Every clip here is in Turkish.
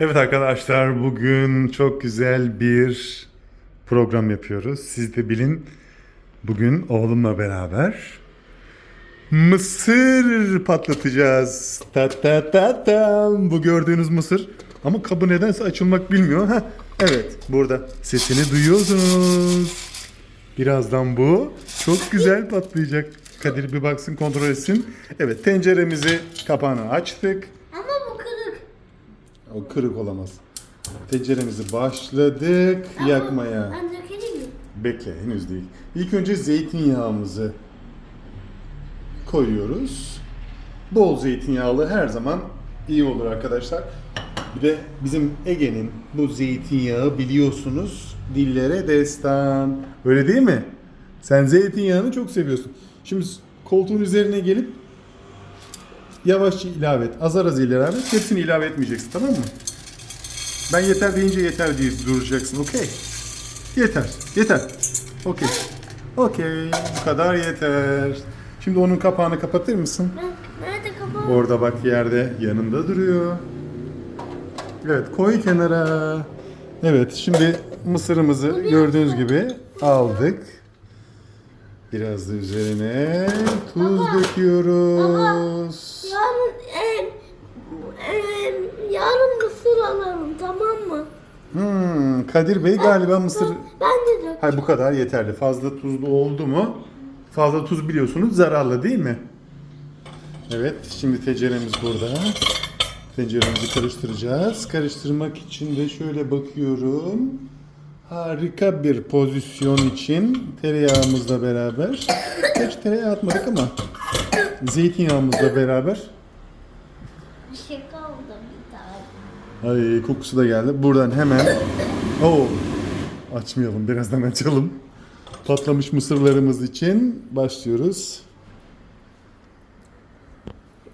Evet arkadaşlar bugün çok güzel bir program yapıyoruz. Siz de bilin bugün oğlumla beraber mısır patlatacağız. Ta ta ta tam. Bu gördüğünüz mısır. Ama kabı nedense açılmak bilmiyor. Ha, evet burada sesini duyuyorsunuz. Birazdan bu çok güzel patlayacak. Kadir bir baksın kontrol etsin. Evet tenceremizi kapağını açtık. O kırık olamaz. Tenceremizi başladık yakmaya. Ben dökelim mi? Bekle henüz değil. İlk önce zeytinyağımızı koyuyoruz. Bol zeytinyağlı her zaman iyi olur arkadaşlar. Bir de bizim Ege'nin bu zeytinyağı biliyorsunuz dillere destan. Öyle değil mi? Sen zeytinyağını çok seviyorsun. Şimdi koltuğun üzerine gelip yavaşça ilave et. Azar az ilave et. Hepsini ilave etmeyeceksin tamam mı? Ben yeter deyince yeter diye duracaksın. Okey. Yeter. Yeter. Okey. Okey. Bu kadar yeter. Şimdi onun kapağını kapatır mısın? Nerede kapağı? Orada bak yerde yanında duruyor. Evet koy kenara. Evet şimdi mısırımızı gördüğünüz gibi aldık. Biraz da üzerine tuz döküyoruz. Yarın e, e, yarın mısır alalım tamam mı? Hmm, Kadir Bey galiba mısır... Ben de dök. Hayır bu kadar yeterli. Fazla tuzlu oldu mu? Fazla tuz biliyorsunuz zararlı değil mi? Evet şimdi tenceremiz burada. Tenceremizi karıştıracağız. Karıştırmak için de şöyle bakıyorum. Harika bir pozisyon için tereyağımızla beraber. Hiç tereyağı atmadık ama zeytinyağımızla beraber. Bir şey kaldı bir tane. Ay kokusu da geldi. Buradan hemen Oo, açmayalım birazdan açalım. Patlamış mısırlarımız için başlıyoruz.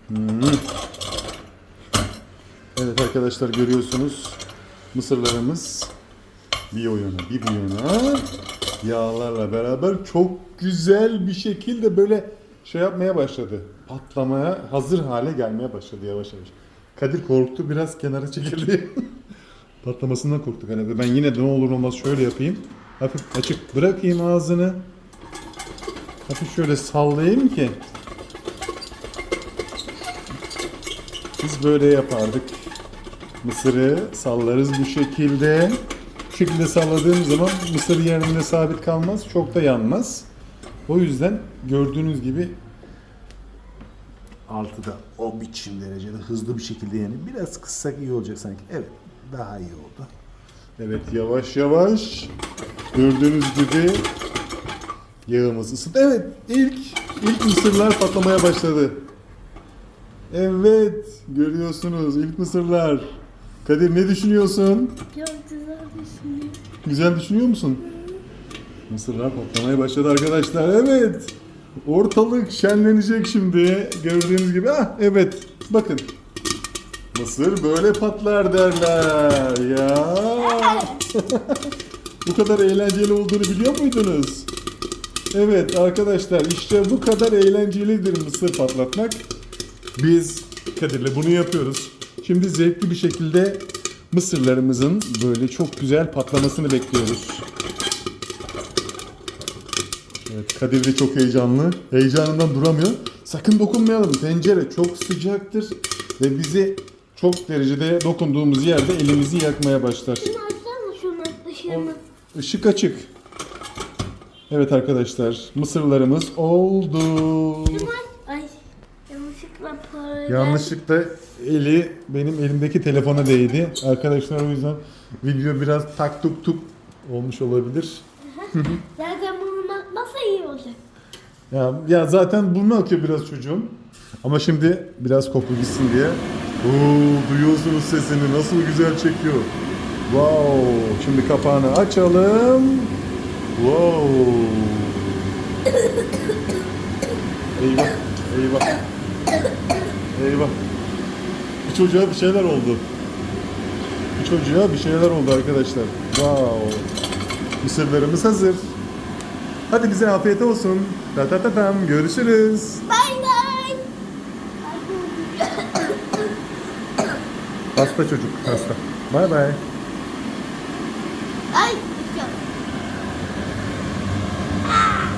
Hmm. Evet arkadaşlar görüyorsunuz mısırlarımız bir o yana bir bu yana yağlarla beraber çok güzel bir şekilde böyle şey yapmaya başladı. Patlamaya hazır hale gelmeye başladı yavaş yavaş. Kadir korktu biraz kenara çekildi. Patlamasından korktuk hani. Ben yine de ne olur olmaz şöyle yapayım. Hafif açık bırakayım ağzını. Hafif şöyle sallayayım ki. Biz böyle yapardık. Mısırı sallarız bu şekilde. Şekilde salladığım zaman mısır yerinde sabit kalmaz. Çok da yanmaz. O yüzden gördüğünüz gibi altıda o biçim derecede hızlı bir şekilde yani biraz kıssak iyi olacak sanki. Evet daha iyi oldu. Evet yavaş yavaş gördüğünüz gibi yağımız ısıt. Evet ilk ilk mısırlar patlamaya başladı. Evet görüyorsunuz ilk mısırlar. Kadir ne düşünüyorsun? Çok güzel düşünüyor. Güzel düşünüyor musun? Mısırlar patlamaya başladı arkadaşlar. Evet. Ortalık şenlenecek şimdi. Gördüğünüz gibi. Ah evet. Bakın. Mısır böyle patlar derler. Ya. bu kadar eğlenceli olduğunu biliyor muydunuz? Evet arkadaşlar işte bu kadar eğlencelidir mısır patlatmak. Biz Kadir'le bunu yapıyoruz. Şimdi zevkli bir şekilde mısırlarımızın böyle çok güzel patlamasını bekliyoruz. Evet Kadir de çok heyecanlı. Heyecanından duramıyor. Sakın dokunmayalım. Tencere çok sıcaktır ve bizi çok derecede dokunduğumuz yerde elimizi yakmaya başlar. Şunu açsana şunu ışığını. Işık açık. Evet arkadaşlar mısırlarımız oldu. Ay yanlışlıkla para Yanlışlıkla eli benim elimdeki telefona değdi. Arkadaşlar o yüzden video biraz tak tuk tuk olmuş olabilir. Zaten bunu bakmasa iyi olacak. Ya, ya zaten burnu akıyor biraz çocuğun. Ama şimdi biraz koku gitsin diye. Oo, duyuyorsunuz sesini nasıl güzel çekiyor. Wow. Şimdi kapağını açalım. Wow. Eyvah. Eyvah. Eyvah. Bir çocuğa bir şeyler oldu. Bir çocuğa bir şeyler oldu arkadaşlar. Wow. Mısırlarımız hazır. Hadi bize afiyet olsun. Ta ta ta tam. Görüşürüz. Bay bay. Hasta çocuk hasta. Bay. Ay